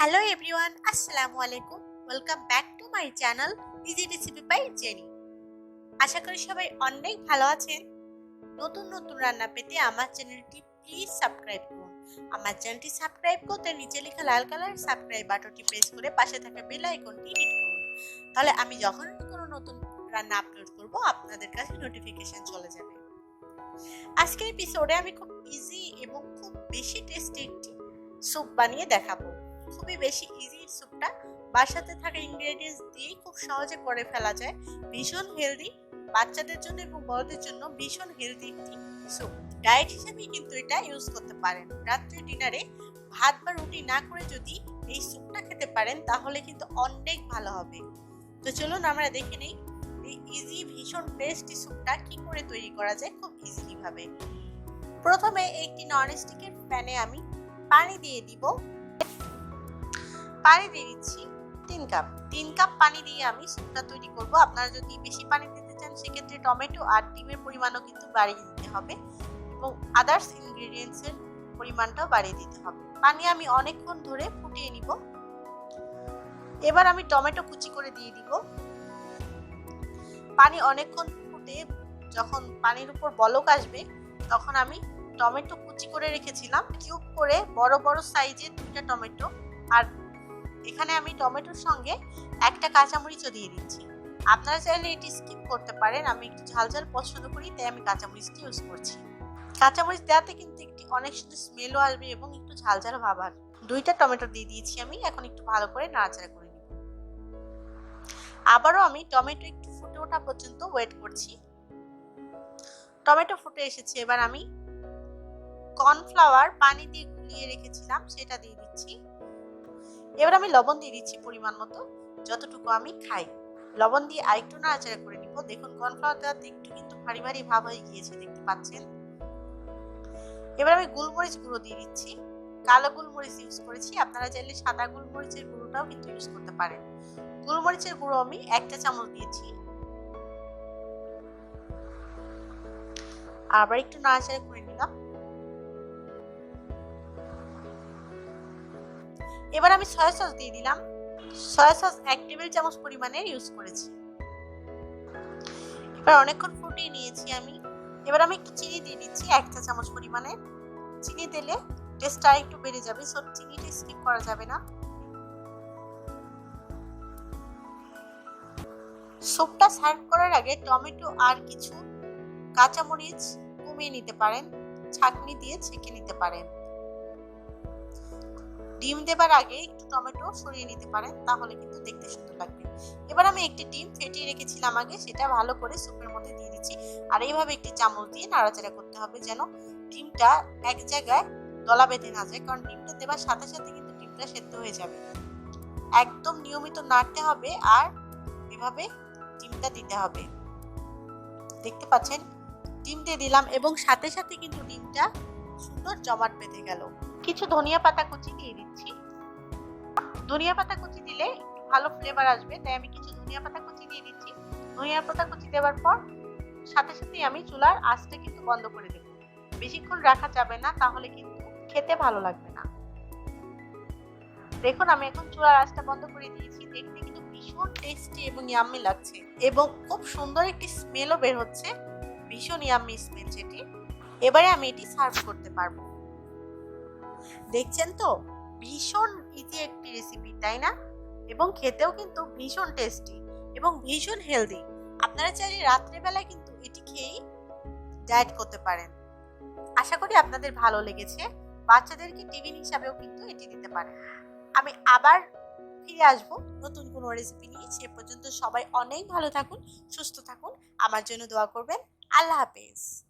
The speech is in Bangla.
হ্যালো এভরিওয়ান আসসালামু আলাইকুম welcome back to my channel easy recipe by Jenny আশা করি সবাই অনেক ভালো আছেন। নতুন নতুন রান্না পেতে আমার চ্যানেলটি প্লিজ সাবস্ক্রাইব করুন। আমার চ্যানেলটি সাবস্ক্রাইব করতে নিচে লেখা লাল কালার সাবস্ক্রাইব বাটনটি প্রেস করে পাশে থাকা বেল আইকনটি হিট করুন। তাহলে আমি যখন কোনো নতুন রান্না আপলোড করব, আপনাদের কাছে নোটিফিকেশন চলে যাবে। আজকের এপিসোডে আমি খুব ইজি এবং খুব বেশি টেস্টি একটি স্যুপ বানিয়ে দেখাবো। খুবই বেশি ইজি স্যুপটা বাসাতে থাকা ইনগ্রেডিয়েন্টস দিয়েই খুব সহজে করে ফেলা যায়। ভীষণ হেলদি বাচ্চাদের জন্য এবং বড়দের জন্য ভীষণ হেলদি একটি স্যুপ ডায়েট হিসেবে কিন্তু এটা ইউজ করতে পারেন। রাত্রে ডিনারে ভাত বা রুটি না করে যদি এই স্যুপটা খেতে পারেন, তাহলে কিন্তু অনেক ভালো হবে। তো চলুন আমরা দেখে নিই এই ইজি ভীষণ টেস্টি স্যুপটা কি করে তৈরি করা যায় খুব ইজিলি ভাবে। প্রথমে একটি নন স্টিকের প্যানে আমি পানি দিয়ে দিব। পানি দিয়ে দিচ্ছি। তিন কাপ। তিন কাপ পানি দিয়ে আমি স্যুপটা তৈরি করব। আপনারা যদি বেশি পানি দিতে চান, সেক্ষেত্রে টমেটো আর ডিমের পরিমাণও কিন্তু বাড়িয়ে দিতে হবে এবং আদার্স ইনগ্রেডিয়েন্টসের পরিমাণটাও বাড়িয়ে দিতে হবে। পানি আমি অনেকক্ষণ ধরে ফুটিয়ে নিব। এবার আমি টমেটো কুচি করে দিয়ে দিব। পানি অনেকক্ষণ ফুটে যখন পানির উপর বলক আসবে, তখন আমি টমেটো কুচি করে রেখেছিলাম। কিউব করে বড় বড় সাইজের দুইটা টমেটো আর এখানে আমি টমেটোর সঙ্গে একটা কাঁচামরিচও দিয়ে দিচ্ছি। আপনারা চাইলে এটি স্কিপ করতে পারেন, আমি একটু ঝাল ঝাল পছন্দ করি, তাই আমি কাঁচামরিচটি ইউজ করছি। কাঁচামরিচ দেওয়াতে কিন্তু একটি অনেক সুন্দর স্মেলও আসবে এবং একটু ঝাল ঝাল ভাব আসবে। দুইটা টমেটো দিয়ে দিয়েছি আমি, এখন একটু ভালো করে নাড়াচাড়া করে নিব। আবারও আমি টমেটো একটু ফুটে ওঠা পর্যন্ত ওয়েট করছি। টমেটো ফুটে এসেছে, এবার আমি কর্নফ্লাওয়ার পানি দিয়ে গুলিয়ে রেখেছিলাম, সেটা দিয়ে দিচ্ছি। এবার আমি লবণ দিয়ে দিচ্ছি পরিমাণ মতো, যতটুকু আমি খাই। লবণ দিয়ে আরেকটু নাড়াচাড়া করে নিব। দেখুন কর্নফ্লাওয়ার দেওয়াতে একটু কিন্তু ভারী ভারী ভাব হয়ে গিয়েছে, দেখতে পাচ্ছেন? এবার আমি গোলমরিচ গুঁড়ো দিয়ে দিচ্ছি। কালো গোলমরিচ ইউজ করেছি। আপনারা চাইলে সাদা গোলমরিচের গুঁড়োটাও কিন্তু ইউজ করতে পারেন। গোলমরিচের গুঁড়ো আমি একটা চামচ দিয়েছি। আবার একটু নাড়াচাড়া করে এবার আমি সয়া সস দিয়ে দিলাম। সয়া সস এক টেবিল চামচ পরিমাণে ইউজ করেছি। এবার অনেকক্ষণ ফুটিয়ে নিয়েছি আমি। এবার আমি চিনি দিয়ে দিচ্ছি, এক চা চামচ পরিমাণে। চিনি দিলে টেস্টটা একটু বেড়ে যাবে সো চিনিটা স্কিপ করা যাবে না। স্যুপটা সার্ভ করার আগে টমেটো আর কিছু কাঁচামরিচ কমিয়ে নিতে পারেন। ছাঁকনি দিয়ে ছেঁকে নিতে পারেন। ডিম দেবার আগে একটু টমেটো সরিয়ে নিতে পারেন, তাহলে কিন্তু দেখতে সুন্দর লাগবে। এবার আমি একটি ডিম ফেটিয়ে রেখেছিলাম আগে, সেটা ভালো করে স্যুপের মধ্যে দিয়ে দিচ্ছি। আর এইভাবে একটি চামচ দিয়ে নাড়াচাড়া করতে হবে যেন ডিমটা এক জায়গায় দলা বেঁধে না যায়, কারণ ডিমটা দেবার সাথে সাথে কিন্তু ডিমটা সেদ্ধ হয়ে যাবে। একদম নিয়মিত নাড়তে হবে আর এভাবে ডিমটা দিতে হবে। দেখতে পাচ্ছেন? ডিম দিয়ে দিলাম এবং সাথে সাথে কিন্তু ডিমটা সুন্দর জমাট বেঁধে গেল। কিছু ধনিয়া পাতা কুচি দিয়ে দিচ্ছি। ধনিয়া পাতা কুচি দিলে ভালো ফ্লেভার আসবে, তাই আমি কিছু ধনিয়া পাতা কুচি দিয়ে দিচ্ছি। ধনিয়া পাতা কুচি দেওয়ার পর সাথে সাথে আমি চুলার আঁচটা কিন্তু বন্ধ করে দেব। বেশিক্ষণ রাখা যাবে না, তাহলে কিন্তু খেতে ভালো লাগবে না। দেখুন, আমি এখন চুলার আঁচটা বন্ধ করে দিয়েছি। দেখতে কিন্তু ভীষণ টেস্টি এবং ইয়াম্মি লাগছে। এবং খুব সুন্দর একটি স্মেলও বের হচ্ছে। ভীষণ ইয়াম্মি স্মেল যেটি। এবারে আমি এটি সার্ভ করতে পারব। দেখছেন তো? ভীষণ ইজি একটি রেসিপি তাই না? এবং খেতেও কিন্তু ভীষণ টেস্টি এবং ভীষণ হেলদি আপনারা চাইলে রাত্রেবেলায় কিন্তু এটি খেয়েই ডায়েট করতে পারেন। আশা করি আপনাদের ভালো লেগেছে। বাচ্চাদেরকে টিফিন হিসাবেও কিন্তু এটি দিতে পারেন। আমি আবার ফিরে আসব নতুন কোনো রেসিপি নিয়ে। সে পর্যন্ত সবাই অনেক ভালো থাকুন, সুস্থ থাকুন। আমার জন্য দোয়া করবেন। আল্লাহ হাফেজ।